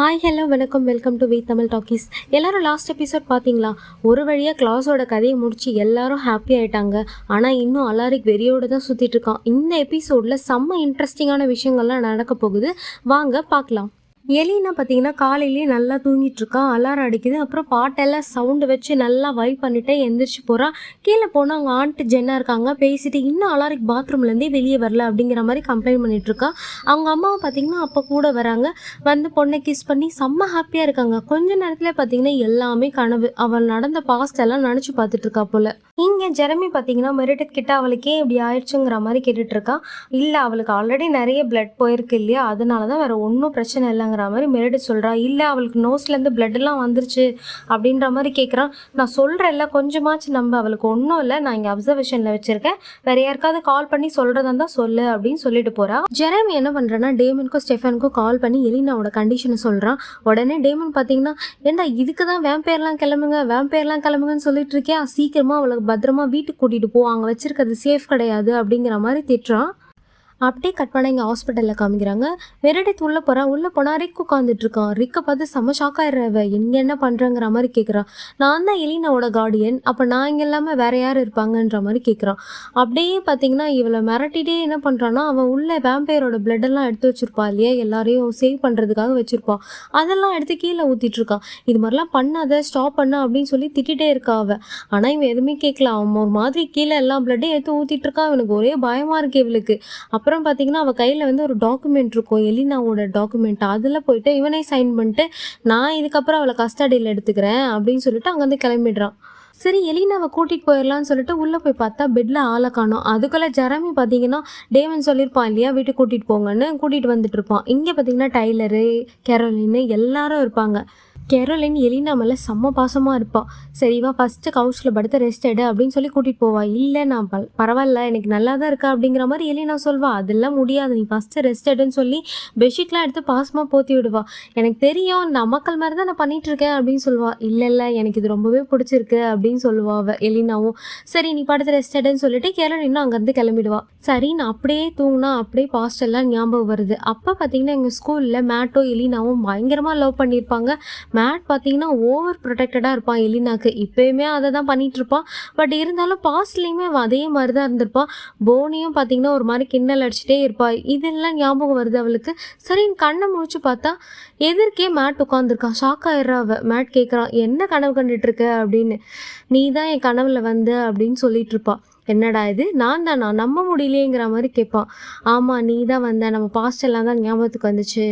Hi hello வணக்கம். Welcome to V Tamil talkies எல்லாரும் last episode பார்த்தீங்களா ஒரு வழியாக கிளாஸோட கதையை முடித்து எல்லாரும் ஹாப்பி ஆயிட்டாங்க. ஆனால் இன்னும் அலாரிக் வெறியோடு தான் சுற்றிட்டு இருக்கான். இந்த எபிசோடில் செம்ம இன்ட்ரெஸ்டிங்கான விஷயங்கள்லாம் நடக்க போகுது. வாங்க பார்க்கலாம். எலினா பார்த்தீங்கன்னா காலையிலேயே நல்லா தூங்கிட்டு இருக்கா அலாரம் அடிக்குது. அப்புறம் பாட்டெல்லாம் சவுண்டு வச்சு நல்லா வைப் பண்ணிட்டே எந்திரிச்சு போகிறா கீழே போனால் அவங்க ஆண்ட்டு ஜென்னா இருக்காங்க. பேசிட்டு இன்னும் அலாரிக் பாத்ரூம்லேருந்தே வெளியே வரல அப்படிங்கிற மாதிரி கம்ப்ளைண்ட் பண்ணிட்டு இருக்கா அவங்க அம்மாவை பார்த்தீங்கன்னா அப்போ கூட வராங்க. வந்து பொண்ணை கிஸ் பண்ணி செம்ம ஹாப்பியாக இருக்காங்க. கொஞ்ச நேரத்தில் பார்த்தீங்கன்னா எல்லாமே கனவு. அவள் நடந்த பாஸ்ட் எல்லாம் நினச்சி பார்த்துட்டு இருக்கா போல. இங்கே ஜெரமி பார்த்தீங்கன்னா மெரிட்டட் கிட்ட அவளுக்கே இப்படி ஆயிடுச்சுங்கிற மாதிரி கேட்டுட்டு இருக்கா இல்லை அவளுக்கு ஆல்ரெடி நிறைய பிளட் போயிருக்கு இல்லையா? அதனால தான் வேற ஒன்றும் பிரச்சனை இல்லைங்க அப்படிங்கிற மாதிரி மெரிட்டட் சொல்கிறா இல்லை அவளுக்கு நோஸ்லேருந்து பிளட்டெல்லாம் வந்துருச்சு அப்படின்ற மாதிரி கேட்குறான் நான் சொல்கிறேன்ல கொஞ்சமாச்சு நம்ப அவளுக்கு ஒன்றும் இல்லை நான் இங்கே அப்சர்வேஷனில் வச்சுருக்கேன். வேற யாருக்காவது கால் பண்ணி சொல்கிறதா இருந்தால் சொல்லு அப்படின்னு சொல்லிட்டு போகிறா ஜெரமி என்ன பண்ணுறேன்னா டேமனுக்கும் ஸ்டெஃபனுக்கும் கால் பண்ணி எலினாவோட கண்டிஷனை சொல்கிறான் உடனே டேமன் பார்த்தீங்கன்னா ஏண்டா இதுக்கு தான் வேம்பேர்லாம் கிளம்புங்க வேம்பேர்லாம் கிளம்புங்கன்னு சொல்லிட்டு இருக்கேன் சீக்கிரமாக அவளுக்கு பத்திரமா வீட்டுக்கு கூட்டிகிட்டு போ அங்கே வச்சுருக்கிறது சேஃப் கிடையாது அப்படிங்கிற மாதிரி திட்டுறான் அப்படியே கட் பண்ண இங்கே ஹாஸ்பிட்டலில் காமிக்கிறாங்க. வெரடித் உள்ளே போகிறான் உள்ளே போனால் ரிக் உட்காந்துட்ருக்கான் ரிக்கை பார்த்து செம்ம ஷாக் இங்கே என்ன பண்ணுறங்கிற மாதிரி கேட்குறான் நான் தான் எலினாவோட கார்டியன் அப்போ நான் இங்கே இல்லாமல் வேறு யார் இருப்பாங்கன்ற மாதிரி கேட்குறான் அப்படியே பார்த்தீங்கன்னா இவளை மிரட்டிட்டே என்ன பண்ணுறான்னா அவன் உள்ளே வேம்பையரோட பிளட்டெல்லாம் எடுத்து வச்சுருப்பா இல்லையா? எல்லாரையும் சேவ் பண்ணுறதுக்காக வச்சுருப்பான் அதெல்லாம் எடுத்து கீழே ஊற்றிட்டு இருக்கான் இது மாதிரிலாம் பண்ணாத ஸ்டாப் பண்ண அப்படின்னு சொல்லி திட்டிகிட்டே இருக்கா அவள் ஆனால் இவன் எதுவுமே கேட்கல அவன் ஒரு மாதிரி கீழே எல்லாம் பிளட்டையும் எடுத்து ஊற்றிட்டுருக்கான் அவனுக்கு ஒரே பயமாக இருக்கு இவளுக்கு. அப்புறம் பார்த்தீங்கன்னா அவள் கையில் வந்து ஒரு டாக்குமெண்ட் இருக்கும். எலினாவோட டாக்குமெண்ட் அதில் போயிட்டு இவனே சைன் பண்ணிட்டு நான் இதுக்கப்புறம் அவளை கஸ்டடியில் எடுத்துக்கிறேன் அப்படின்னு சொல்லிட்டு அங்கேருந்து கிளம்பிடுறான். சரி எலினாவை கூட்டிகிட்டு போயிடலான்னு சொல்லிட்டு உள்ளே போய் பார்த்தா பெட்டில் ஆளை காணும். அதுக்குள்ளே ஜெரமி பார்த்தீங்கன்னா டேவன் சொல்லியிருப்பான் இல்லையா வீட்டுக்கு கூட்டிகிட்டு போங்கன்னு கூட்டிகிட்டு வந்துட்டு இருப்பான். இங்கே பார்த்தீங்கன்னா டைலரு கேரோலின்னு எல்லாரும் இருப்பாங்க. கெரோலின் எலினா மேலே செம்ம பாசமாக இருப்பாள் சரிவா ஃபஸ்ட்டு கவுச்சில் படுத்து ரெஸ்ட் எடு அப்படின்னு சொல்லி கூட்டிகிட்டு போவா. இல்லை நான் ப பரவாயில்ல எனக்கு நல்லா தான் இருக்கா அப்படிங்கிற மாதிரி எலினா சொல்வா. அதெல்லாம் முடியாது நீ ஃபஸ்ட்டு ரெஸ்ட் எடுன்னு சொல்லி பெட்ஷீட்லாம் எடுத்து பாசமாக போத்தி விடுவா. எனக்கு தெரியும் இந்த அம்மாக்கள் மாதிரி தான் நான் பண்ணிட்டு இருக்கேன் அப்படின்னு சொல்லுவா இல்லை இல்லை எனக்கு இது ரொம்பவே பிடிச்சிருக்கு அப்படின்னு சொல்லுவா அவ எலினாவும். சரி நீ படுத்து ரெஸ்ட் எடுன்னு சொல்லிட்டு இன்னும் அங்கேருந்து கிளம்பிடுவா. சரி நான் அப்படியே தூங்கினா அப்படியே பாஸ்டெல்லாம் ஞாபகம் வருது. அப்போ பார்த்தீங்கன்னா எங்கள் ஸ்கூலில் மேட்டோ எலினாவும் பயங்கரமாக லவ் பண்ணியிருப்பாங்க. மேட் பார்த்தீங்கன்னா ஓவர் ப்ரொடெக்டடாக இருப்பான். எலினாக்கு இப்போயுமே அதை தான் பண்ணிகிட்ருப்பான் இருப்பான் பட் இருந்தாலும் பாஸ்ட்லேயுமே அதே மாதிரி தான் இருந்திருப்பான். போனியும் பார்த்தீங்கன்னா ஒரு மாதிரி கிண்டல் அடிச்சுட்டே இருப்பாள். இதெல்லாம் ஞாபகம் வருது அவளுக்கு. சரி கண்ணை முழிச்சு பார்த்தா எதிர்க்கே மேட் உட்காந்துருக்கான் ஷாக் ஆயிடுறா மேட் கேட்குறான் என்ன கனவு கண்டுட்டு இருக்க? அப்படின்னு. நீ தான் என் கனவில் வந்த அப்படின்னு சொல்லிட்டு இருப்பாள் என்னடா இது? நான் தான்? நான் நம்ப முடியலையேங்கிற மாதிரி கேட்பான். ஆமாம் நீ தான் வந்த. நம்ம பாஸ்ட் எல்லாம் தான் ஞாபகத்துக்கு வந்துச்சு.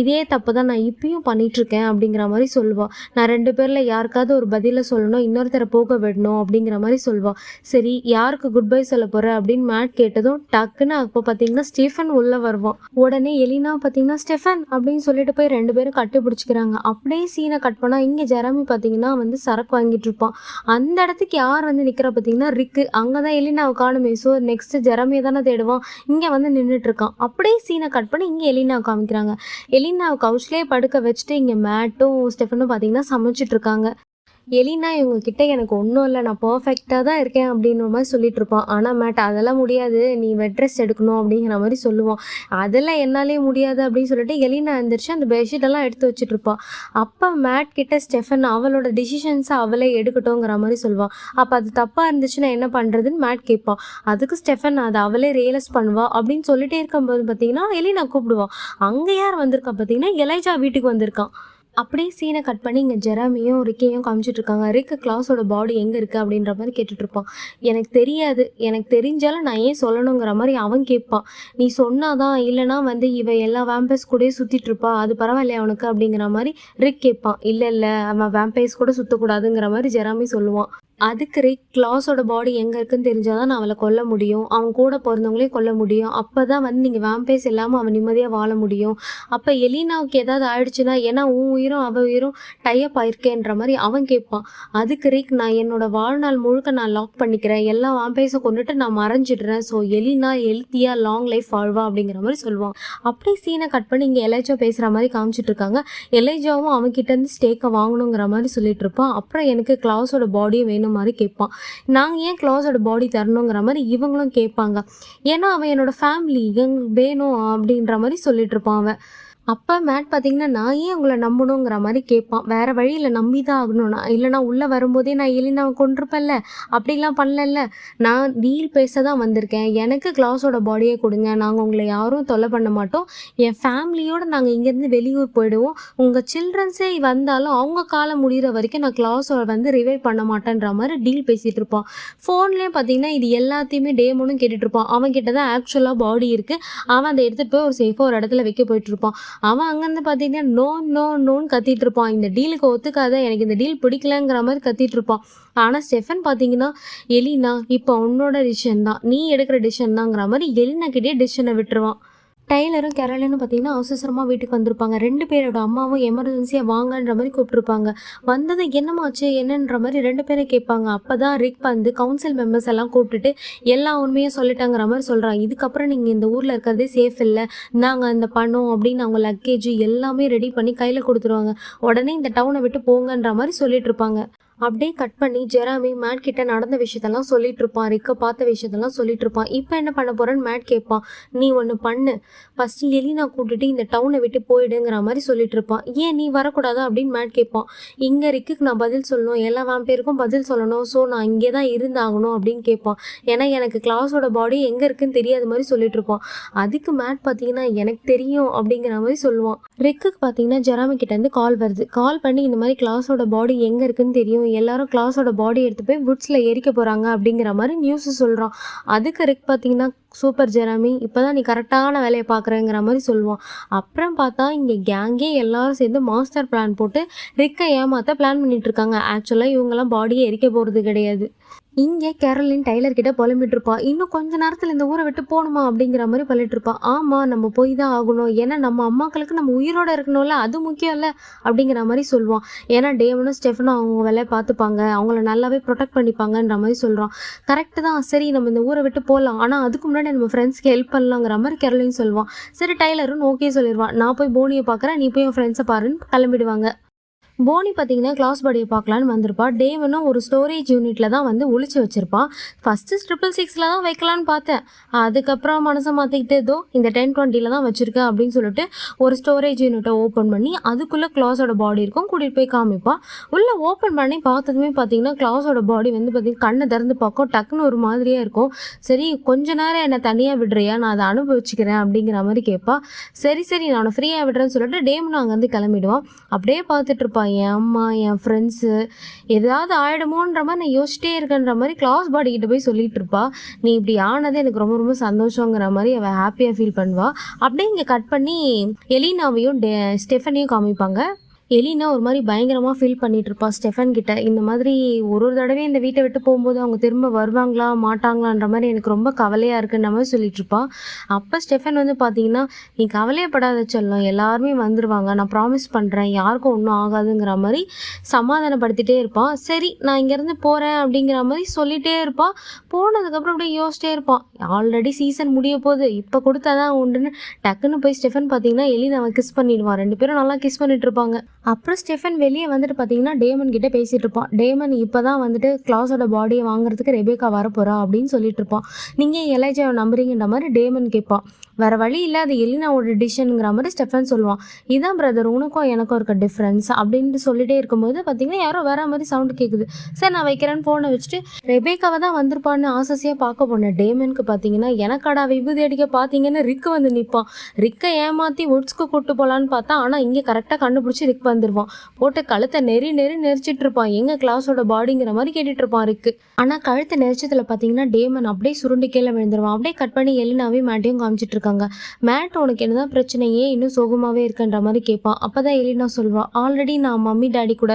இதே தப்பு தான் நான் இப்பயும் பண்ணிகிட்ருக்கேன் அப்படிங்கிற மாதிரி சொல்லுவாள் நான் ரெண்டு பேரில் யாருக்காவது ஒரு பதிலை சொல்லணும் இன்னொருத்தரை போக விடணும் அப்படிங்கிற மாதிரி சொல்லுவான். சரி யாருக்கு குட் பை சொல்ல போகிற அப்படின்னு மேட் கேட்டதும் டக்குன்னு அப்போ பார்த்தீங்கன்னா ஸ்டீஃபன் உள்ளே வருவான். உடனே எலினா பார்த்தீங்கன்னா ஸ்டெஃபன் அப்படின்னு சொல்லிட்டு போய் ரெண்டு பேரும் கட்டுப்பிடிச்சிக்கிறாங்க. அப்படியே சீனை கட் பண்ணால் இங்கே ஜெரமி பார்த்தீங்கன்னா வந்து சரக்கு வாங்கிட்டு இருப்பான். அந்த இடத்துக்கு யார் வந்து நிற்கிறா பார்த்தீங்கன்னா ரிக்கு. அங்கே தான் எலினாவை காணுமே. ஸோ நெக்ஸ்ட்டு ஜெரமியை தானே தேடுவான். இங்கே வந்து நின்றுட்டு இருக்கான் அப்படியே சீனை கட் பண்ணி இங்கே எலினாவை காமிக்கிறாங்க. எலினாவை கவுச்லேயே படுக்க வச்சுட்டு இங்கே மேட்டும் ஸ்டெஃபனும் பார்த்தீங்கன்னா சமைச்சிட்டு இருக்காங்க எலினா இவங்க கிட்ட எனக்கு ஒன்றும் இல்லை நான் பர்ஃபெக்டாக தான் இருக்கேன் அப்படின்ற மாதிரி சொல்லிட்டு இருப்பான். ஆனால் மேட் அதெல்லாம் முடியாது. நீ வெட் ட்ரெஸ் எடுக்கணும் அப்படிங்கிற மாதிரி சொல்லுவான். அதெல்லாம் என்னாலே முடியாது அப்படின்னு சொல்லிட்டு எலினா எழுந்திரிச்சு அந்த பெட்ஷீட்டெல்லாம் எடுத்து வச்சுட்டு இருப்பான் அப்போ மேட் கிட்ட ஸ்டெஃபன் அவளோட டிசிஷன்ஸை அவளே எடுக்கட்டும்ங்கிற மாதிரி சொல்லுவான் அப்போ அது தப்பாக இருந்துச்சுன்னா என்ன பண்ணுறதுன்னு மேட் கேட்பான் அதுக்கு ஸ்டெஃபன் அதை அவளே ரியலைஸ் பண்ணுவா அப்படின்னு சொல்லிட்டே இருக்கும்போது பார்த்தீங்கன்னா எலினா கூப்பிடுவான் அங்கே யார் வந்திருக்கா பார்த்தீங்கன்னா எலைஜா வீட்டுக்கு வந்திருக்கான் அப்படியே சீனை கட் பண்ணி இங்கே ஜெராமியும் ரிக்கையும் காமிச்சிட்டு இருக்காங்க. ரிக்கு கிளாஸோட பாடி எங்கே இருக்குது அப்படின்ற மாதிரி கேட்டுட்டு இருப்பான். எனக்கு தெரியாது. எனக்கு தெரிஞ்சாலும் நான் ஏன் சொல்லணுங்கிற மாதிரி அவன் கேட்பான். நீ சொன்னாதான் இல்லைனா வந்து இவ எல்லா வேம்பைஸ் கூடயே சுற்றிட்டு இருப்பா. அது பரவாயில்லையா அவனுக்கு அப்படிங்கிற மாதிரி ரிக் கேட்பான். இல்லை இல்லை அவன் வேம்பைஸ் கூட சுற்றக்கூடாதுங்கிற மாதிரி ஜெராமி சொல்லுவான். அதுக்கு கிளாஸோட பாடி எங்கே இருக்குன்னு தெரிஞ்சாதான் நான் அவளை கொல்ல முடியும். அவன் கூட பிறந்தவங்களையும் கொல்ல முடியும். அப்போ தான் வந்து நீங்கள் வேம்பேஸ் இல்லாமல் அவன் நிம்மதியாக வாழ முடியும். அப்போ எலினாவுக்கு ஏதாவது ஆயிடுச்சுன்னா ஏன்னா உன் உயிரும் அவள் உயிரும் டைப் ஆயிருக்கேன்ற மாதிரி அவன் கேட்பான். அதுக்கு ரீக் நான் என்னோட வாழ்நாள் முழுக்க நான் லாக் பண்ணிக்கிறேன். எல்லா வாம்பைஸை கொண்டுட்டு நான் மறைஞ்சிடுறேன். ஸோ எலினா ஹெல்த்தியாக லாங் லைஃப் வாழ்வா அப்படிங்கிற மாதிரி சொல்லுவான். அப்படியே சீனை கட் பண்ணி இங்கே எலைஜா பேசுகிற மாதிரி காமிச்சிட்டு இருக்காங்க. எலைஜாவும் அவன்கிட்ட இருந்து ஸ்டேக்கை வாங்கணுங்கிற மாதிரி சொல்லிட்டு இருப்பான். அப்புறம் எனக்கு கிளாஸோட பாடியும் வேணும். மாதிரி கேட்பான். நாங்கள் ஏன் க்ளோஸோட பாடி தரணுங்கிற மாதிரி இவங்களும் கேட்பாங்க. ஏன்னா அவன் என்னோட ஃபேமிலி எங்களுக்கு வேணும் அப்படின்ற மாதிரி சொல்லிட்டு இருப்பான் அவன். அப்போ மேட் பார்த்தீங்கன்னா நான் ஏன் உங்களை நம்பணுங்கிற மாதிரி கேட்பான். வேற வழியில் நம்பி தான் ஆகணும்னா இல்லைனா உள்ளே வரும்போதே நான் எலினாவை கொண்டிருப்பேன்ல அப்படிலாம் பண்ணலல்ல. நான் டீல் பேச தான் வந்திருக்கேன். எனக்கு கிளாஸோட பாடியை கொடுங்க. நாங்கள் உங்களை யாரும் தொல்லை பண்ண மாட்டோம். என் ஃபேமிலியோடு நாங்கள் இங்கேருந்து வெளியூர் போயிடுவோம். உங்கள் சில்ட்ரன்ஸே வந்தாலும் அவங்க காலம் முடிகிற வரைக்கும் நான் கிளாஸோட வந்து ரிவைவ் பண்ண மாட்டேன்ற மாதிரி டீல் பேசிகிட்டு இருப்பான். ஃபோன்லேயும் பார்த்தீங்கன்னா இது எல்லாத்தையுமே டேமோனும் கேட்டுட்ருப்பான் அவன் கிட்ட தான் ஆக்சுவலாக பாடி இருக்குது அவன் அதை எடுத்துகிட்டு போய் ஒரு சேஃபாக ஒரு இடத்துல வைக்க போயிட்டு இருப்பான். அவன் அங்கேருந்து பார்த்தீங்கன்னா நோ நோ நோன்னு கத்திட்டு இருப்பான். இந்த டீலுக்கு ஒத்துக்காத எனக்கு இந்த டீல் பிடிக்கலங்கிற மாதிரி கத்திட்டு இருப்பான். ஆனால் ஸ்டெஃபன் பார்த்தீங்கன்னா எலினா இப்போ உன்னோட டிசிஷன் தான். நீ எடுக்கிற டிசிஷன் தாங்கிற மாதிரி எலினா கிட்டே டிசிஷனை விட்டுருவான். டைலரும் கேரளினும் பார்த்தீங்கன்னா அவசரமாக வீட்டுக்கு வந்திருப்பாங்க. ரெண்டு பேரோட அம்மாவும் எமர்ஜென்சியாக வாங்கன்ற மாதிரி கூப்பிட்ருப்பாங்க வந்தது என்னமாச்சு என்னன்ற மாதிரி ரெண்டு பேரும் கேட்பாங்க. அப்போ தான் ரிக் வந்து கவுன்சில் மெம்பர்ஸ் எல்லாம் கூப்பிட்டுட்டு எல்லா உண்மையும் சொல்லிட்டாங்கிற மாதிரி சொல்கிறாங்க இதுக்கப்புறம் நீங்கள் இந்த ஊரில் இருக்கிறதே சேஃப் இல்லை. நாங்கள் அந்த பணம் அப்படின்னு அவங்க லக்கேஜ் எல்லாமே ரெடி பண்ணி கையில் கொடுத்துருவாங்க. உடனே இந்த டவுனை விட்டு போங்கன்ற மாதிரி சொல்லிட்டு இருப்பாங்க அப்படியே கட் பண்ணி ஜெராமி மேட் கிட்ட நடந்த விஷயத்தெல்லாம் சொல்லிட்டு இருப்பான் ரிக்க பார்த்த விஷயத்தெல்லாம் சொல்லிட்டு இருப்பான் இப்போ என்ன பண்ண போறேன்னு மேட் கேட்பான். நீ ஒன்று பண்ணு. ஃபர்ஸ்ட் எலினா கூட்டிட்டு இந்த டவுனை விட்டு போயிடுங்கிற மாதிரி சொல்லிட்டு இருப்பான் ஏன் நீ வரக்கூடாதா அப்படின்னு மேட் கேட்பான். இங்கே ரிக்குக்கு நான் பதில் சொல்லணும். எல்லா வேம்பேருக்கும் பதில் சொல்லணும். ஸோ நான் இங்கே தான் இருந்தாகணும் அப்படின்னு கேட்பான். ஏன்னா எனக்கு கிளாஸோட பாடி எங்கே இருக்குன்னு தெரியாத மாதிரி சொல்லிட்டு இருப்பான் அதுக்கு மேட் பார்த்தீங்கன்னா எனக்கு தெரியும் அப்படிங்கிற மாதிரி சொல்லுவான். ரிக்குக்கு பார்த்தீங்கன்னா ஜெராமி கால் வருது. கால் பண்ணி இந்த மாதிரி கிளாஸோட பாடி எங்கே இருக்குன்னு தெரியும். எல்லாரும் கிளாஸோட பாடி எடுத்து போய் வுட்ஸில் எரிக்க போகிறாங்க அப்படிங்கிற மாதிரி நியூஸ் சொல்கிறான் அதுக்கு ரிக் பார்த்தீங்கன்னா சூப்பர் ஜெராமி இப்போ தான் நீ கரெக்டான வேலையை பார்க்குறேங்கிற மாதிரி சொல்லுவான். அப்புறம் பார்த்தா இங்கே கேங்கே எல்லாரும் சேர்ந்து மாஸ்டர் பிளான் போட்டு ரிக்கை ஏமாற்ற பிளான் பண்ணிகிட்ருக்காங்க இருக்காங்க. ஆக்சுவலாக இவங்கெல்லாம் பாடியை எரிக்க போகிறது கிடையாது. இங்கே கேரளின் டைலர் கிட்ட புலம்பிட்டு இருப்பா இன்னும் கொஞ்ச நேரத்தில் இந்த ஊரை விட்டு போகணுமா அப்படிங்கிற மாதிரி பண்ணிட்டு இருப்பா ஆமாம் நம்ம போய் தான் ஆகணும். ஏன்னா நம்ம அம்மாக்களுக்கு நம்ம உயிரோட இருக்கணும்ல அது முக்கியம் இல்லை அப்படிங்கிற மாதிரி சொல்லுவான். ஏன்னா டேவனும் ஸ்டெஃபனும் அவங்க வேலையை பார்த்துப்பாங்க. அவங்கள நல்லாவே ப்ரொடெக்ட் பண்ணிப்பாங்கன்ற மாதிரி சொல்கிறான் கரெக்டு தான். சரி நம்ம இந்த ஊரை விட்டு போகலாம். ஆனால் அதுக்கு முன்னாடி நம்ம ஃப்ரெண்ட்ஸ்க்கு ஹெல்ப் பண்ணலாங்கிற மாதிரி கேரளின்னு சொல்லுவான். சரி டைலரும் ஓகே சொல்லிடுவான் நான் போய் போனியை பார்க்குறேன். நீ போய் என் ஃப்ரெண்ட்ஸை பாருன்னு கிளம்பிடுவாங்க. போனி பார்த்தீங்கன்னா கிளாஸ் பாடியை பார்க்கலான்னு வந்திருப்பா. டேவனும் ஒரு ஸ்டோரேஜ் யூனிட்டில் தான் வந்து ஒழிச்சு வச்சுருப்பான் ஃபஸ்ட்டு ட்ரிபிள் சிக்ஸில் தான் வைக்கலான்னு பார்த்தேன். அதுக்கப்புறம் மனசை மாற்றிக்கிட்டு ஏதோ இந்த டென் டுவெண்ட்டியில் தான் வச்சுருக்கேன் அப்படின்னு சொல்லிட்டு ஒரு ஸ்டோரேஜ் யூனிட்டை ஓப்பன் பண்ணி அதுக்குள்ளே கிளாஸோட பாடி இருக்கும் கூட்டிகிட்டு போய் காமிப்பான் உள்ளே ஓப்பன் பண்ணி பார்த்ததுமே பார்த்தீங்கன்னா கிளாஸோட பாடி வந்து பார்த்தீங்கன்னா கண்ணை திறந்து பார்க்கும். டக்குன்னு ஒரு மாதிரியாக இருக்கும். சரி கொஞ்ச நேரம் என்னை தனியாக விடுறியா? நான் அதை அனுபவிச்சுக்கிறேன் அப்படிங்கிற மாதிரி கேட்பா. சரி சரி நான் ஃப்ரீயாக விடுறேன்னு சொல்லிட்டு நான் அங்கேருந்து கிளம்பிடுவான். அப்படியே பார்த்துட்டு இருப்பா. என் அம்மா என் ஃப்ரெண்ட்ஸு ஏதாவது ஆயிடுமோன்ற மாதிரி நான் யோசிச்சிட்டே இருக்கேன்ற மாதிரி கிளாஸ் பாடிக்கிட்ட போய் சொல்லிட்டு இருப்பா. நீ இப்படி ஆனதே எனக்கு ரொம்ப ரொம்ப சந்தோஷங்கிற மாதிரி அவள் ஹாப்பியாக ஃபீல் பண்ணுவாள் அப்படியே இங்கே கட் பண்ணி எலினாவையும் டே ஸ்டெஃபனையும் காமிப்பாங்க. எலினா ஒரு மாதிரி பயங்கரமாக ஃபீல் பண்ணிட்டு இருப்பா ஸ்டெஃபன் கிட்ட. இந்த மாதிரி ஒரு ஒரு தடவையும் இந்த வீட்டை விட்டு போகும்போது அவங்க திரும்ப வருவாங்களா மாட்டாங்களான்ற மாதிரி எனக்கு ரொம்ப கவலையாக இருக்குன்ற மாதிரி சொல்லிட்டு இருப்பா அப்போ ஸ்டெஃபன் வந்து பார்த்தீங்கன்னா நீ கவலையப்படாத சொல்லும் எல்லாருமே வந்துருவாங்க. நான் ப்ராமிஸ் பண்ணுறேன் யாருக்கும் ஒன்றும் ஆகாதுங்கிற மாதிரி சமாதானப்படுத்திட்டே இருப்பான் சரி நான் இங்கேருந்து போகிறேன் அப்படிங்கிற மாதிரி சொல்லிகிட்டே இருப்பான் போனதுக்கப்புறம் அப்படியே யோசிச்சிட்டே இருப்பான் ஆல்ரெடி சீசன் முடிய போகுது. இப்போ கொடுத்தா தான் உண்டுன்னு. டக்குன்னு போய் ஸ்டெஃபன் பார்த்தீங்கன்னா எலி எலினாவை கிஸ் பண்ணிடுவான் ரெண்டு பேரும் நல்லா கிஸ் பண்ணிட்டு இருப்பாங்க அப்புறம் ஸ்டெஃபன் வெளியே வந்துட்டு பார்த்தீங்கன்னா டேமன் கிட்ட பேசிகிட்டு இருப்பான். டேமன் இப்போ தான் வந்துட்டு கிளாஸோட பாடியை வாங்குறதுக்கு ரெபேக்கா வரப்போகிறா அப்படின்னு சொல்லிட்டு இருப்பான். நீங்கள் எலைஜாவை நம்புறீங்கன்ற மாதிரி டேமன் கேட்பான். வேற வழி இல்லை அது எலினாவோட டிஷனுங்கிற மாதிரி ஸ்டெஃபன் சொல்லுவான். இதான் பிரதர் உனக்கும் எனக்கும் இருக்க டிஃப்ரென்ஸ் அப்படின்ட்டு சொல்லிட்டே இருக்கும்போது பார்த்தீங்கன்னா யாரோ வேற மாதிரி சவுண்டு கேட்குது சரி நான் வைக்கிறேன்னு ஃபோனை வச்சுட்டு ரெபேக்காவை தான் வந்திருப்பான்னு ஆசையாக பார்க்க போனேன். டேமனுக்கு பார்த்தீங்கன்னா எனக்காடா விபூதி அடிக்க பார்த்தீங்கன்னு ரிக்கு வந்து நிற்பான் ரிக்கை ஏமாற்றி உட்ஸ்க்கு கூட்டு போகலான்னு பார்த்தா ஆனால் இங்கே கரெக்டாக கண்டுபிடிச்சி ரிக் வந்துடுவான் போட்டு கழுத்தை நெறி நெறி நெரிச்சிட்டு இருப்பான். எங்கள் கிளாஸோட பாடிங்கிற மாதிரி கேட்டுட்டு இருப்பான் ரிக்கு. ஆனால் கழுத்தை நெரிச்சத்தில் பார்த்தீங்கன்னா டேமன் அப்படியே சுருண்டு கீழே விழுந்துருவான். அப்படியே கட் பண்ணி எலினாவே மேட்டையும் காமிச்சிட்டு இருக்காங்க. மேட் உனக்கு என்னதான் பிரச்சனை ஏன் இன்னும் சோகமாகவே இருக்குன்ற மாதிரி கேட்பான் அப்போ தான் எலினா சொல்வான் ஆல்ரெடி நான் மம்மி டேடி கூட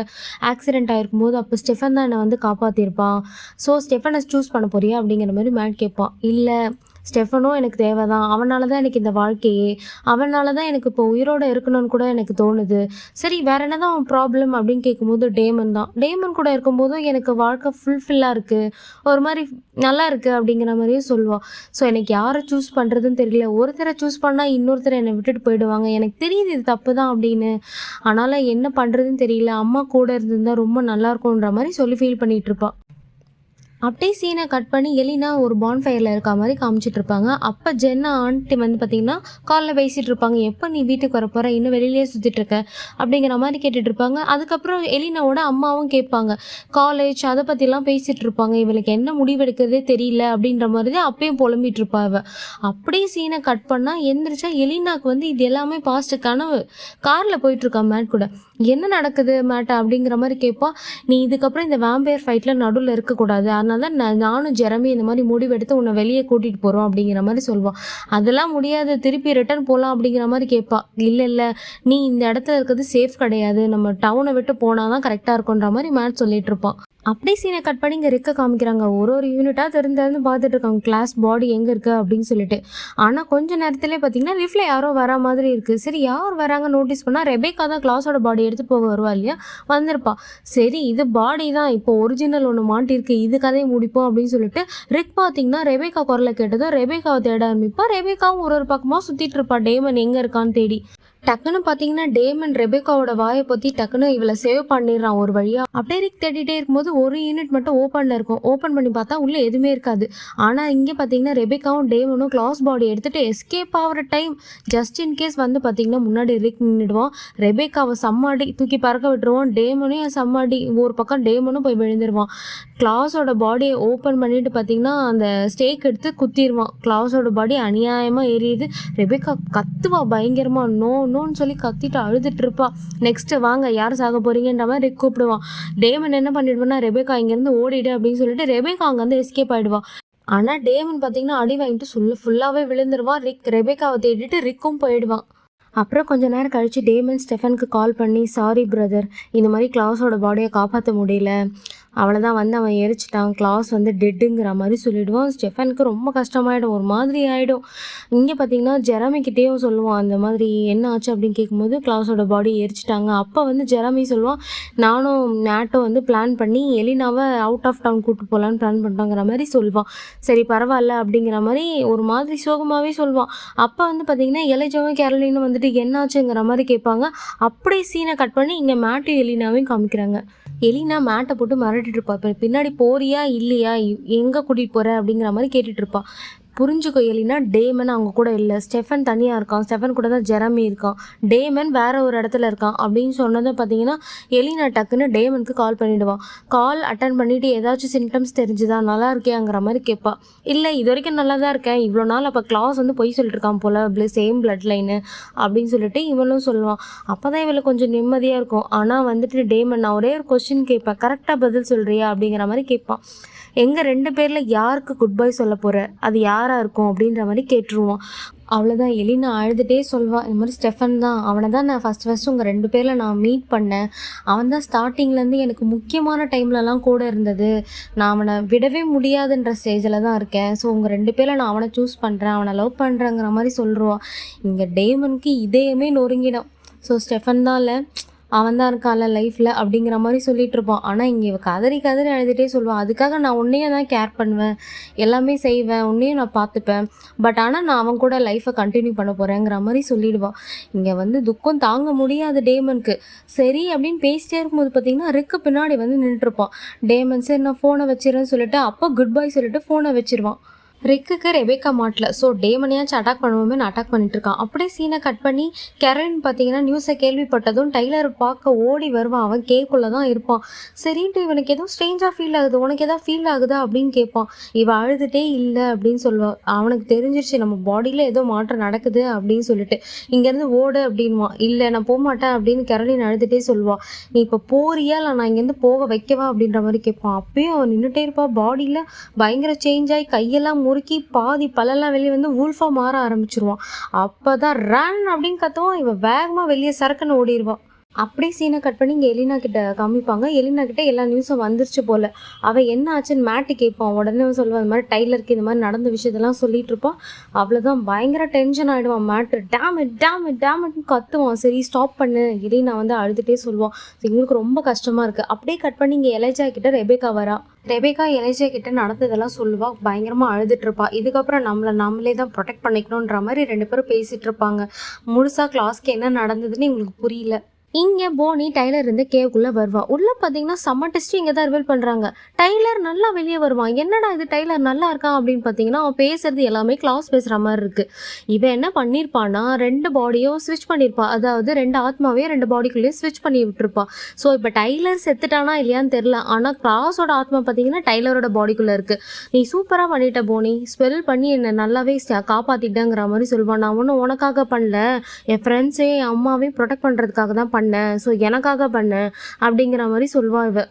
ஆக்சிடென்ட் ஆகிருக்கும் போது அப்போ ஸ்டெஃபன் தான் என்னை வந்து காப்பாற்றிருப்பான் ஸோ ஸ்டெஃபனை சூஸ் பண்ண போறியா? அப்படிங்கிற மாதிரி மேட் கேட்பான் இல்லை ஸ்டெஃபனும் எனக்கு தேவை தான் அவனால தான் எனக்கு இந்த வாழ்க்கையே. அவனால தான் எனக்கு இப்போ உயிரோட இருக்கணும்னு கூட எனக்கு தோணுது. சரி வேற என்னதான் ப்ராப்ளம் அப்படின்னு கேட்கும்போது டேமன் தான். டேமன் கூட இருக்கும்போதும் எனக்கு வாழ்க்கை ஃபுல்ஃபில்லாக இருக்குது ஒரு மாதிரி நல்லா இருக்குது அப்படிங்கிற மாதிரியே சொல்லுவாள் ஸோ எனக்கு யாரை சூஸ் பண்ணுறதுன்னு தெரியல. ஒருத்தரை சூஸ் பண்ணால் இன்னொருத்தரை என்னை விட்டுட்டு போயிடுவாங்க. எனக்கு தெரியுது இது தப்பு தான் அப்படின்னு. ஆனாலும் என்ன பண்ணுறதுன்னு தெரியல. அம்மா கூட இருந்திருந்தா ரொம்ப நல்லா மாதிரி சொல்லி ஃபீல் பண்ணிகிட்டு இருப்பான் அப்படியே சீனை கட் பண்ணி எலினா ஒரு பான்ஃபயரில் இருக்க மாதிரி காமிச்சிட்டு இருப்பாங்க. அப்போ ஜென்னா ஆண்டி வந்து பார்த்தீங்கன்னா காலில் பேசிகிட்டு இருப்பாங்க. எப்போ நீ வீட்டுக்கு வர போகிற இன்னும் வெளியிலே சுற்றிட்டு இருக்க. அப்படிங்கிற மாதிரி கேட்டுட்டு இருப்பாங்க. அதுக்கப்புறம் எலினாவோட அம்மாவும் கேட்பாங்க. காலேஜ் அதை பற்றிலாம் பேசிகிட்டு இருப்பாங்க. இவளுக்கு என்ன முடிவெடுக்கிறதே தெரியல. அப்படின்ற மாதிரி தான் அப்பயும் புலம்பிட்டு இருப்பா இவ அப்படியே சீனை கட் பண்ணால் எந்திரிச்சா எலினாக்கு வந்து இது எல்லாமே பாஸ்ட்டு கனவு. காரில் போயிட்டுருக்கா மேட் கூட. என்ன நடக்குது மேட்டா? அப்படிங்கிற மாதிரி கேட்பா. நீ இதுக்கப்புறம் இந்த வேம்பையர் ஃபைட்டில் நடுவில் இருக்கக்கூடாது. அதனால தான் நான் நானும் ஜெரமி இந்த மாதிரி முடிவெடுத்து உன்னை வெளியே கூட்டிகிட்டு போகிறோம் அப்படிங்கிற மாதிரி சொல்லுவான் அதெல்லாம் முடியாது. திருப்பி ரிட்டர்ன் போகலாம் அப்படிங்கிற மாதிரி கேட்பா. இல்லை இல்லை. நீ இந்த இடத்துல இருக்கிறது சேஃப் கிடையாது. நம்ம டவுனை விட்டு போனால் தான் கரெக்டாக இருக்குன்ற மாதிரி மேட் சொல்லிட்டு இருப்பான் அப்படியே சீனை கட் பண்ணி இங்கே ரெக்க காமிக்கிறாங்க. ஒரு ஒரு யூனிட்டாக திறந்து பார்த்துட்டு இருக்காங்க. கிளாஸ் பாடி எங்கே இருக்குது அப்படின்னு சொல்லிட்டு. ஆனால் கொஞ்ச நேரத்துலேயே பார்த்தீங்கன்னா லிஃப்ட்டில் யாரோ வரா மாதிரி இருக்குது சரி யார் வராங்க நோட்டீஸ் பண்ணால் ரெபேக்கா தான் கிளாஸோட பாடி எடுத்து போக வருவா இல்லையா? வந்திருப்பா. சரி இது பாடி தான். இப்போ ஒரிஜினல் ஒன்று மாட்டிருக்கு இது கதையை முடிப்போம் அப்படின்னு சொல்லிட்டு ரிக் பார்த்தீங்கன்னா ரெபேக்கா குரலை கேட்டதும் ரெபேக்காவை தேட ஆரம்பிப்பா. ரெபேக்காவும் ஒரு ஒரு பக்கமாக சுற்றிட்டு இருப்பா. டேமன் எங்கே இருக்கான்னு தேடி. டக்குன்னு பார்த்தீங்கன்னா டேமன் ரெபேக்காவோட வாயை பற்றி டக்குன்னு இவளை சேவ் பண்ணிடுறான் ஒரு வழியாக அப்படியே ரிக் தேடிட்டே இருக்கும்போது ஒரு யூனிட் மட்டும் ஓப்பனில் இருக்கும். ஓப்பன் பண்ணி பார்த்தா உள்ளே எதுவுமே இருக்காது. ஆனால் இங்கே பார்த்தீங்கன்னா ரெபேக்காவும் டேமனும் கிளாஸ் பாடி எடுத்துகிட்டு எஸ்கேப் ஆகிற டைம் ஜஸ்ட் இன் கேஸ் வந்து பார்த்தீங்கன்னா முன்னாடி ரிக் நின்றுடுவான் ரெபேக்காவை சம்மாடி தூக்கி பறக்க விட்டுருவான். டேமனையும் சம்மாடி ஒரு பக்கம் டேமனும் போய் விழுந்துருவான். கிளாஸோட பாடியை ஓப்பன் பண்ணிட்டு பார்த்தீங்கன்னா அந்த ஸ்டேக் எடுத்து குத்திடுவான் கிளாஸோட பாடி அநியாயமாக எரியுது. ரெபேக்கா கத்துவா பயங்கரமாக நோ நோன்னு சொல்லி கத்திட்டு அழுதுட்டு இருப்பா. நெக்ஸ்ட் வாங்க யார் சாக போறீங்கன்ற மாதிரி ரிக் கூப்பிடுவான். டேமன் என்ன பண்ணிடுவான்னா ரெபேக்கா இங்கேருந்து ஓடிடு அப்படின்னு சொல்லிட்டு ரெபேக்கா அங்கேருந்து எஸ்கேப் ஆயிடுவா ஆனால் டேமன் பார்த்தீங்கன்னா அடி வாங்கிட்டு சொல்ல ஃபுல்லாகவே விழுந்துருவான். ரிக் ரெபேக்காவை தேடிட்டு ரிக்கும் போயிடுவான். அப்புறம் கொஞ்ச நேரம் கழித்து டேமன் ஸ்டெஃபனுக்கு கால் பண்ணி சாரி பிரதர் இந்த மாதிரி கிளாஸோட பாடியை காப்பாற்ற முடியல. அவ்வளோதான் வந்து அவன் எரிச்சிட்டான். கிளாஸ் வந்து டெட்டுங்கிற மாதிரி சொல்லிவிடுவான் ஸ்டெஃபனுக்கு ரொம்ப கஷ்டமாயிடும். ஒரு மாதிரி ஆகிடும் இங்கே பார்த்தீங்கன்னா ஜெரமிக்கிட்டேயும் சொல்லுவான் அந்த மாதிரி என்ன ஆச்சு? அப்படின்னு கேட்கும்போது கிளாஸோட பாடி எரிச்சிட்டாங்க. அப்போ வந்து ஜெரமி சொல்லுவான் நானும் நேட்டோ வந்து பிளான் பண்ணி எலினாவை அவுட் ஆஃப் டவுன் கூப்பிட்டு போகலான்னு பிளான் பண்ணிட்டாங்கிற மாதிரி சொல்லுவான். சரி பரவாயில்ல அப்படிங்கிற மாதிரி ஒரு மாதிரி சோகமாகவே சொல்லுவான். அப்போ வந்து பார்த்தீங்கன்னா எலைஜாவும் கேரளினும் வந்துட்டு என்னாச்சுங்கிற மாதிரி கேட்பாங்க. அப்படியே சீனை கட் பண்ணி இங்கே மேட்டு எலினாவையும் காமிக்கிறாங்க. எலினா மேட்டை போட்டு மிரட்டிட்டு இருப்பா. இப்போ பின்னாடி போறியா இல்லையா எங்கே கூட்டிகிட்டு போகிற அப்படிங்கிற மாதிரி கேட்டுட்டு இருப்பான் புரிஞ்சுக்கோ எலினா. டேமன் அவங்க கூட இல்லை. ஸ்டெஃபன் தனியாக இருக்கான். ஸ்டெஃபன் கூட தான் ஜெரமி இருக்கான். டேமன் வேற ஒரு இடத்துல இருக்கான் அப்படின்னு சொன்னதும் பார்த்தீங்கன்னா எலினா டக்குன்னு டேமனுக்கு கால் பண்ணிவிடுவான் கால் அட்டன் பண்ணிவிட்டு ஏதாச்சும் சிம்டம்ஸ் தெரிஞ்சுதா? நல்லா இருக்கேங்கிற மாதிரி கேட்பா இல்லை இது வரைக்கும் நல்லா தான் இருக்கேன். இவ்வளோ நாள் அப்போ கிளாஸ் வந்து பொய் சொல்லிட்டுருக்கான் போல். போல் சேம் பிளட் லைனு அப்படின்னு சொல்லிட்டு இவளும் சொல்லுவான் அப்போ தான் இவளுக்கு கொஞ்சம் நிம்மதியாக இருக்கும். ஆனால் வந்துட்டு டேமன் நான் ஒரே ஒரு கொஸ்டின் கேட்பேன் கரெக்டாக பதில் சொல்கிறியா அப்படிங்கிற மாதிரி கேட்பான் எங்கள் ரெண்டு பேரில் யாருக்கு குட் பை சொல்ல போகிற அது யாராக இருக்கும் அப்படின்ற மாதிரி கேட்டுருவான் அவ்வளோதான் எலினா அழுதுகிட்டே சொல்வான் இந்த மாதிரி ஸ்டெஃபன் தான். அவனை தான் நான் ஃபஸ்ட் ஃபஸ்ட்டு உங்கள் ரெண்டு பேரில் நான் மீட் பண்ணேன். அவன் தான் ஸ்டார்டிங்லேருந்து எனக்கு முக்கியமான டைம்லலாம் கூட இருந்தது. நான் அவனை விடவே முடியாதுன்ற ஸ்டேஜில் தான் இருக்கேன். ஸோ உங்கள் ரெண்டு பேரில் நான் அவனை சூஸ் பண்ணுறேன் அவனை லவ் பண்ணுறேங்கிற மாதிரி சொல்கிறான் இங்கே டேமனுக்கு இதயமே நொறுங்கிடும். ஸோ ஸ்டெஃபன் தான் இல்லை. அவன் தான் இருக்கான்ல லைஃப்பில் அப்படிங்கிற மாதிரி சொல்லிட்டு இருப்பான். ஆனால் இங்கே இவ கதறி கதறி அழுதுகிட்டே சொல்லுவான் அதுக்காக நான் உன்னையே தான் கேர் பண்ணுவேன். எல்லாமே செய்வேன். உன்னையும் நான் பார்த்துப்பேன். பட் ஆனால் நான் அவன் கூட லைஃப்பை கண்டினியூ பண்ண போகிறேங்கிற மாதிரி சொல்லிடுவான் இங்கே வந்து துக்கம் தாங்க முடியாது டேமனுக்கு. சரி அப்படின்னு பேசிட்டே இருக்கும்போது பார்த்தீங்கன்னா ரிக்கு பின்னாடி வந்து நின்றுருப்பான் டேமன் சரி நான் ஃபோனை வச்சிடறேன்னு சொல்லிட்டு அப்போ குட் பை சொல்லிட்டு ஃபோனை வச்சிருவான். ரிக்குக்கு ரெபேக்கா மாட்டில் ஸோ டேமனையாச்சும் அட்டாக் பண்ணுவோமே அட்டாக் பண்ணிட்டு இருக்கான். அப்படியே சீனை கட் பண்ணி கெரன் பார்த்தீங்கன்னா நியூஸை கேள்விப்பட்டதும் டைலர் பார்க்க ஓடி வருவான். அவன் கேக்குள்ளே தான் இருப்பான். சரின்ட்டு இவனுக்கு எதுவும் ஸ்ட்ரேஞ்சாக ஃபீல் ஆகுது. உனக்கு எதாவது ஃபீல் ஆகுதா அப்படின்னு கேட்பான். இவன் அழுதுகிட்டே இல்லை அப்படின்னு சொல்லுவான் அவனுக்கு தெரிஞ்சிருச்சு நம்ம பாடியில் ஏதோ மாற்றம் நடக்குது அப்படின்னு சொல்லிட்டு. இங்கேருந்து ஓடு அப்படின்வான். இல்லை நான் போக மாட்டேன் அப்படின்னு கெரலின் அழுதுகிட்டே சொல்லுவான் நீ இப்போ போறியா? இல்லை நான் இங்கேருந்து போக வைக்கவா? அப்படின்ற மாதிரி கேட்பான். அப்பயும் அவன் நின்றுட்டே இருப்பான் பாடியில் பயங்கர சேஞ்ச் ஆகி கையெல்லாம் முறுக்கி பாதி பல்லெல்லாம் வெளியே வந்து வூல்ஃபாக மாற ஆரம்பிச்சிருவான். அப்போ தான் ரன் அப்படின்னு கத்துவான். இவன் வேகமாக வெளியே சரக்குன்னு ஓடிடுவான் அப்படியே சீனை கட் பண்ணி இங்கே எலினா கிட்ட காமிப்பாங்க. எலினா கிட்ட எல்லா நியூஸும் வந்துருச்சு போல். அவள் என்ன ஆச்சுன்னு மேட்டு கேட்பான். உடனே சொல்லுவான் இந்த மாதிரி டைலருக்கு இந்த மாதிரி நடந்த விஷயத்தெல்லாம் சொல்லிட்டு இருப்பான். அவ்வளோதான் பயங்கர tension ஆகிடுவான் Matt damn it damn it டேமிட்னு கத்துவான். சரி ஸ்டாப் பண்ணு. எலினா வந்து அழுதுகிட்டே சொல்லுவான். எங்களுக்கு ரொம்ப கஷ்டமாக இருக்குது அப்படியே கட் பண்ணி இங்கே எலைஜா கிட்ட ரெபேக்கா வரா. ரெபேக்கா எலைஜா கிட்ட நடந்ததெல்லாம் சொல்லுவா. பயங்கரமாக அழுதுட்டு இருப்பா. இதுக்கப்புறம் நம்மளை நம்மளே தான் ப்ரொடெக்ட் பண்ணிக்கணுன்ற மாதிரி ரெண்டு பேரும் பேசிகிட்டு இருப்பாங்க. முழுசாக கிளாஸ்க்கு என்ன நடந்ததுன்னு உங்களுக்கு புரியல. இங்கே போனி டைலர் இருந்து கேவுக்குள்ளே வருவான் உள்ளே பார்த்தீங்கன்னா செம்ம டெஸ்ட்டு இங்கே தான் ரிவீல் பண்ணுறாங்க டைலர் நல்லா வெளியே வருவான் என்னடா இது டைலர் நல்லா இருக்கான் அப்படின்னு பார்த்தீங்கன்னா அவன் பேசுறது எல்லாமே கிளாஸ் பேசுகிற மாதிரி இருக்குது இவன் என்ன பண்ணியிருப்பான்னா ரெண்டு பாடியும் ஸ்விட்ச் பண்ணியிருப்பான் அதாவது ரெண்டு ஆத்மாவையும் ரெண்டு பாடிக்குள்ளேயும் ஸ்விட்ச் பண்ணி விட்டுருப்பான் ஸோ இப்போ டைலர் செத்துட்டானா இல்லையான்னு தெரில ஆனால் கிளாஸோட ஆத்மா பார்த்தீங்கன்னா டைலரோட பாடிக்குள்ளே இருக்குது நீ சூப்பராக பண்ணிட்ட போனி. ஸ்பெல் பண்ணி என்னை நல்லாவே காப்பாற்றிட்டேங்கிற மாதிரி சொல்லுவான் நான் ஒன்றும் உனக்காக பண்ணல. என் ஃப்ரெண்ட்ஸையும் என் அம்மாவையும் ப்ரொடெக்ட் பண்ணுறதுக்காக தான் பண்ணேன் ஸோ எனக்காக பண்ணேன் அப்படிங்கிற மாதிரி சொல்லுவா இவ.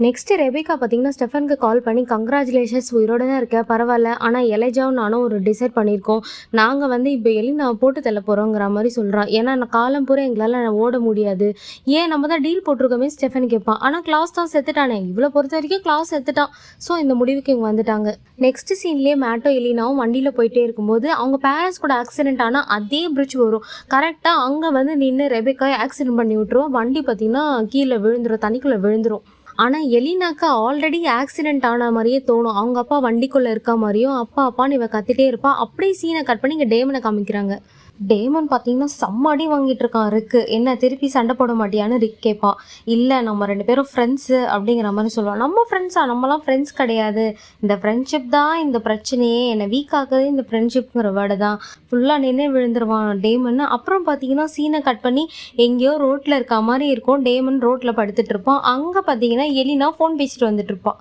நெக்ஸ்ட்டு ரெபிகா பார்த்தீங்கன்னா ஸ்டெஃபனுக்கு கால் பண்ணி கங்க்ராச்சுலேஷன்ஸ் உயிரோட தான் இருக்க பரவாயில்ல. ஆனால் எலைஜாவும் நானும் ஒரு டிசைட் பண்ணியிருக்கோம். நாங்கள் வந்து இப்போ எலி நான் போட்டு தள்ள போகிறோங்கிற மாதிரி சொல்கிறான் ஏன்னா நான் காலம் பூரா எங்களால் ஓட முடியாது. ஏன்? நம்ம தான் டீல் போட்டிருக்கோமே ஸ்டெஃபன் கேட்பான். ஆனால் கிளாஸ் தான் செத்துட்டானே. இவ்வளோ பொறுத்த வரைக்கும் கிளாஸ் செத்துட்டான். ஸோ இந்த முடிவுக்கு இவங்க வந்துட்டாங்க. நெக்ஸ்ட் சீன்லேயே மேட்டோ எலினாவும் வண்டியில் போயிட்டே இருக்கும்போது அவங்க பேரண்ட்ஸ் கூட ஆக்சிடென்ட் ஆனால் அதே பிரிட்ஜ் வரும். கரெக்டாக அங்கே வந்து நின்று ரெபேக்காய் ஆக்சிடென்ட் பண்ணி விட்டுருவோம் வண்டி பார்த்திங்கன்னா கீழே விழுந்துடும் தண்ணிக்குள்ளே விழுந்துடும் ஆனால் எலினாக்கா ஆல்ரெடி ஆக்சிடென்ட் ஆன மாதிரியே தோணும். அவங்க அப்பா வண்டிக்குள்ளே இருக்க மாதிரியும் அப்பா அப்பான்னு இவ கத்திட்டே இருப்பா. அப்படியே சீனை கட் பண்ணி இங்கே டேமனை காமிக்கிறாங்க. டேமன் பார்த்தீங்கன்னா செம்ம அடி வாங்கிட்டு இருக்கான் ரிக்கு. என்ன திருப்பி சண்டை போட மாட்டியான்னு ரிக் கேட்பான் இல்லை நம்ம ரெண்டு பேரும் ஃப்ரெண்ட்ஸு அப்படிங்கிற மாதிரி சொல்லுவான். நம்ம ஃப்ரெண்ட்ஸா நம்மலாம் ஃப்ரெண்ட்ஸ் கிடையாது. இந்த ஃப்ரெண்ட்ஷிப் தான் இந்த பிரச்சனையே. என்னை வீக் ஆகுது இந்த ஃப்ரெண்ட்ஷிப்புங்கிற வேர்டு தான். ஃபுல்லாக நின்று விழுந்துருவான் டேமன் அப்புறம் பார்த்தீங்கன்னா சீனை கட் பண்ணி எங்கேயோ ரோட்டில் இருக்க மாதிரி இருக்கும். டேமன் ரோட்டில் படுத்துட்டு இருப்பான் அங்கே பார்த்தீங்கன்னா எலினா ஃபோன் பேசிட்டு வந்துட்டு இருப்பான்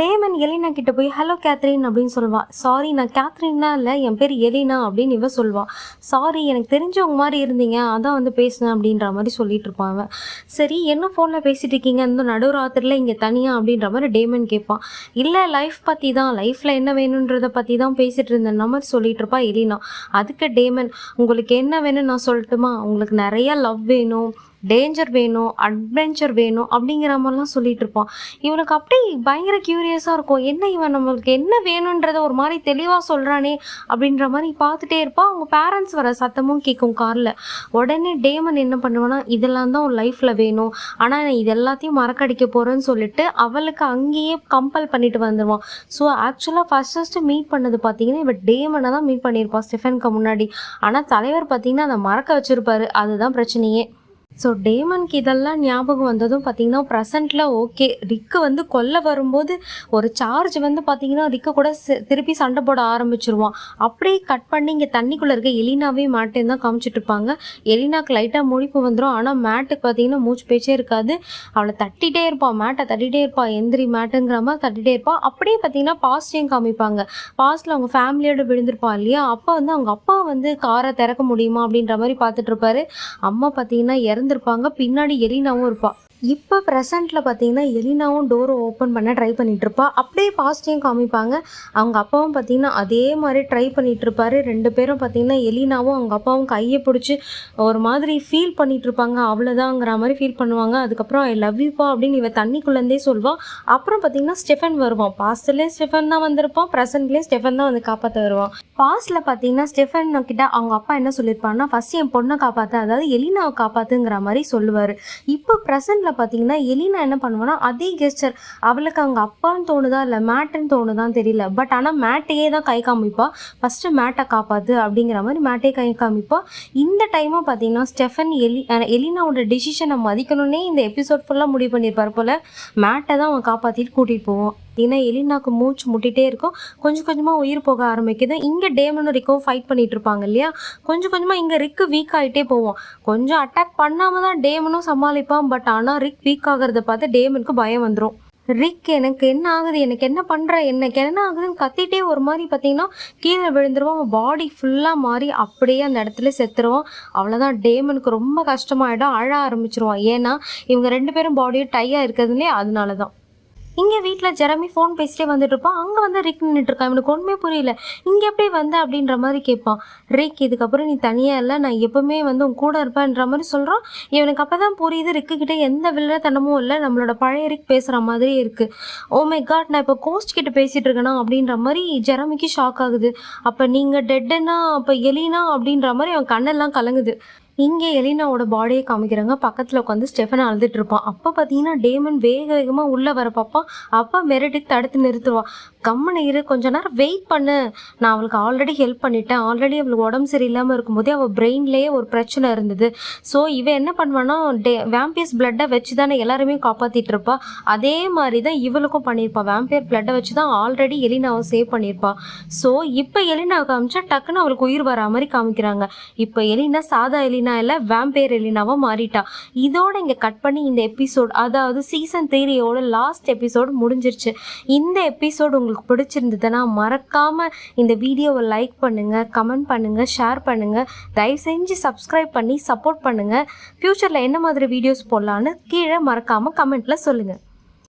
டேமன் எலினா கிட்ட போய் ஹலோ கேத்ரின் அப்படின்னு சொல்லுவாள் சாரி நான் கேத்ரின்னா இல்லை என் பேர் எலினா அப்படின்னு இவ சொல்லுவாள் சாரி எனக்கு தெரிஞ்சவங்க மாதிரி இருந்தீங்க அதான் வந்து பேசினேன் அப்படின்ற மாதிரி சொல்லிட்டு இருப்பான் அவன் சரி என்ன ஃபோனில் பேசிட்டு இருக்கீங்க? இந்த நடுராத்திரியில் இங்கே தனியாக அப்படின்ற மாதிரி டேமன் கேட்பான் இல்லை லைஃப் பற்றி தான் லைஃப்பில் என்ன வேணுன்றதை பற்றி தான் பேசிட்டு இருந்தேன் மாதிரி சொல்லிட்டு இருப்பா எலினா. அதுக்கு டேமன் உங்களுக்கு என்ன வேணும்னு நான் சொல்லட்டுமா? உங்களுக்கு நிறையா லவ் வேணும். டேஞ்சர் வேணும் அட்வென்ச்சர் வேணும் அப்படிங்கிற மாதிரிலாம் சொல்லிட்டு இருப்பான். இவனுக்கு அப்படி பயங்கர க்யூரியஸாக இருக்கும். என்ன இவன் நம்மளுக்கு என்ன வேணுன்றத ஒரு மாதிரி தெளிவாக சொல்கிறானே அப்படின்ற மாதிரி பார்த்துட்டே இருப்பான். அவங்க பேரண்ட்ஸ் வர சத்தமும் கேட்கும் காரில். உடனே டேமன் என்ன பண்ணுவானா இதெல்லாம் தான் உன் லைஃப்பில் வேணும். ஆனால் நான் இது எல்லாத்தையும் மறக்கடிக்க போகிறேன்னு சொல்லிட்டு அவளுக்கு அங்கேயே கம்பல் பண்ணிட்டு வந்துடுவான் ஸோ ஆக்சுவலாக ஃபஸ்ட் ஃபஸ்ட்டு மீட் பண்ணது பார்த்தீங்கன்னா இவன் டேமனை தான் மீட் பண்ணியிருப்பான் ஸ்டெஃபனுக்கு முன்னாடி. ஆனால் தலைவர் பார்த்தீங்கன்னா அதை மறக்க வச்சுருப்பாரு. அதுதான் பிரச்சனையே. ஸோ டேமனுக்கு இதெல்லாம் ஞாபகம் வந்ததும் பார்த்தீங்கன்னா ப்ரெசண்ட்டில் ஓகே ரிக்கு வந்து கொல்ல வரும்போது ஒரு சார்ஜ் வந்து பார்த்தீங்கன்னா ரிக்கு கூட திருப்பி சண்டை போட ஆரம்பிச்சிருவான். அப்படியே கட் பண்ணி இங்கே தண்ணிக்குள்ளே இருக்க எலினாவே மேட்டேன்னு தான் காமிச்சிட்டு இருப்பாங்க. எலினாக்கு லைட்டாக முழிப்பு வந்துடும் ஆனால் மேட்டுக்கு பார்த்தீங்கன்னா மூச்சு பேச்சே இருக்காது. அவளை தட்டிகிட்டே இருப்பான் மேட்டை தட்டிகிட்டே இருப்பான் எந்திரி மேட்டுங்கிற மாதிரி தட்டிகிட்டே இருப்பான் அப்படியே பார்த்தீங்கன்னா பாஸ்டையும் காமிப்பாங்க. பாஸ்ட்டில் அவங்க ஃபேமிலியோடு விழுந்திருப்பான் இல்லையா? அப்போ வந்து அவங்க அப்பா வந்து காரை திறக்க முடியுமா அப்படின்ற மாதிரி பார்த்துட்டு இருப்பாரு. அம்மா பார்த்தீங்கன்னா இறந்துருப்பாங்க பின்னாடி எலினாவும் இருப்பா. இப்போ ப்ரெசண்ட்டில் பார்த்தீங்கன்னா எலினாவும் டோரை ஓப்பன் பண்ண ட்ரை பண்ணிகிட்ருப்பா அப்படியே பாஸ்டையும் காமிப்பாங்க. அவங்க அப்பாவும் பார்த்தீங்கன்னா அதே மாதிரி ட்ரை பண்ணிகிட்ருப்பாரு ரெண்டு பேரும் பார்த்தீங்கன்னா எலினாவும் அவங்க அப்பாவும் கையை பிடிச்சி ஒரு மாதிரி ஃபீல் பண்ணிகிட்ருப்பாங்க இருப்பாங்க அவ்வளோதாங்கிற மாதிரி ஃபீல் பண்ணுவாங்க. அதுக்கப்புறம் ஐ லவ் யூப்பா அப்படின்னு இவன் தண்ணிக்குள்ளேருந்தே சொல்வான் அப்புறம் பார்த்தீங்கன்னா ஸ்டெஃபன் வருவான். பாஸ்ட்லேயே ஸ்டெஃபன் தான் வந்திருப்பான். ப்ரெசன்ட்லேயே ஸ்டெஃபன் தான் வந்து காப்பாற்ற வருவான். பாஸ்ட்டில் பார்த்தீங்கன்னா ஸ்டெஃபன் கிட்ட அவங்க அப்பா என்ன சொல்லியிருப்பாங்கன்னா ஃபஸ்ட் என் பொண்ணை காப்பாற்று அதாவது எலினாவை காப்பாற்றுங்கிற மாதிரி சொல்லுவார். இப்போ பார்த்தீங்கன்னா எலினா என்ன பண்ணுவான்னா அதே கெஸ்டர் அவளுக்கு அவங்க அப்பான்னு தோணுதா இல்லை மேட்டுன்னு தோணுதான்னு தெரியல. பட் ஆனால் மேட்டையே தான் கை காமிப்பா. ஃபஸ்ட்டு மேட்டை காப்பாற்று அப்படிங்கிற மாதிரி மேட்டையே கை காமிப்பா. இந்த டைமாக பார்த்தீங்கன்னா ஸ்டெஃபன் எலி எலினாவோட டெசிஷனை மதிக்கணும்னே இந்த எபிசோட் ஃபுல்லாக முடிவு பண்ணியிருப்பார் போல். மேட்டை தான் அவன் காப்பாற்றிட்டு கூட்டிகிட்டு போவான். ஏன்னா எலினாக்கு மூச்சு முட்டிகிட்டே இருக்கும். கொஞ்சம் கொஞ்சமாக உயிர் போக ஆரம்பிக்குது. இங்கே டேமனும் ரிக்கும் ஃபைட் பண்ணிட்டு இருப்பாங்க இல்லையா? கொஞ்சம் கொஞ்சமாக இங்கே ரிக்கு வீக் ஆகிட்டே போவோம். கொஞ்சம் அட்டாக் பண்ணாமல் தான் டேமனும் சமாளிப்பான். பட் ஆனால் ரிக் வீக் ஆகிறத பார்த்து டேமனுக்கு பயம் வந்துடும் ரிக் எனக்கு என்ன ஆகுது? எனக்கு என்ன பண்ணுற எனக்கு என்ன ஆகுதுன்னு கத்திட்டே ஒரு மாதிரி பார்த்தீங்கன்னா கீழே விழுந்துருவோம். அவன் பாடி ஃபுல்லாக மாறி அப்படியே அந்த இடத்துல செத்துருவோம் அவ்வளோதான் டேமனுக்கு ரொம்ப கஷ்டமாயிடும். அழ ஆரம்பிச்சிருவான். ஏன்னா இவங்க ரெண்டு பேரும் பாடியும் டையாக இருக்கிறதுலே அதனால தான் இங்கே வீட்டில் ஜெரமி ஃபோன் பேசிட்டே வந்துட்டு இருப்பான். அங்கே வந்து ரிக் நின்றுட்டுருக்கான் இவனுக்கு ஒன்றுமே புரியல. இங்கே எப்படி வந்த அப்படின்ற மாதிரி கேட்பான். ரிக் இதுக்கப்புறம் நீ தனியாக இல்லை. நான் எப்பவுமே வந்து உன் கூட இருப்பேன்ற மாதிரி சொல்கிறான் இவனுக்கு அப்போ தான் புரியுது ரிக்கு எந்த வில்லத்தனமும் இல்லை. நம்மளோட பழைய ரிக் பேசுகிற மாதிரி இருக்குது ஓ oh மை காட் நான் இப்போ கோஸ்ட் கிட்ட பேசிகிட்டு இருக்கேனா? அப்படின்ற மாதிரி ஜெரமிக்கு ஷாக் ஆகுது. அப்போ நீங்கள் டெட்டுன்னா அப்போ எலினா அப்படின்ற மாதிரி அவன் கண்ணெல்லாம் கலங்குது. இங்கே எலினாவோட பாடியை காமிக்கிறாங்க. பக்கத்தில் உட்காந்து ஸ்டெஃபன் அழுதுட்டு இருப்பான். அப்போ பார்த்தீங்கன்னா டேமன் வேக வேகமாக உள்ளே வர பார்ப்பான் அப்போ மிரட்டி தடுத்து நிறுத்துவான் கம்மனு இரு கொஞ்ச நேரம் வெயிட் பண்ணு. நான் அவளுக்கு ஆல்ரெடி ஹெல்ப் பண்ணிட்டேன். ஆல்ரெடி அவளுக்கு உடம்பு சரியில்லாமல் இருக்கும்போதே அவள் பிரெயின்லேயே ஒரு பிரச்சனை இருந்தது. ஸோ இவன் என்ன பண்ணுவான்னா டே வேம்பியர்ஸ் பிளட்டை வச்சு தானே எல்லாருமே காப்பாற்றிட்டு இருப்பா. அதே மாதிரி தான் இவளுக்கும் பண்ணியிருப்பா. வேம்பியர் பிளட்டை வச்சு தான் ஆல்ரெடி எலினாவை சேவ் பண்ணியிருப்பா. ஸோ இப்போ எலினாவை காமிச்சா டக்குன்னு அவளுக்கு உயிர் வரா மாதிரி காமிக்கிறாங்க. இப்போ எலினா சாதா எலி எலினா இல்லை வேம்பேர் எலினாவாக மாறிட்டா. இதோட இங்கே கட் பண்ணி இந்த எபிசோட் அதாவது சீசன் த்ரீயோட லாஸ்ட் எபிசோடு முடிஞ்சிருச்சு. இந்த எபிசோடு உங்களுக்கு பிடிச்சிருந்ததுன்னா மறக்காமல் இந்த வீடியோவை லைக் பண்ணுங்கள் கமெண்ட் பண்ணுங்கள் ஷேர் பண்ணுங்கள் தயவு செஞ்சு சப்ஸ்கிரைப் பண்ணி சப்போர்ட் பண்ணுங்கள் ஃப்யூச்சரில் என்ன மாதிரி வீடியோஸ் போடலான்னு கீழே மறக்காமல் கமெண்ட்டில் சொல்லுங்கள்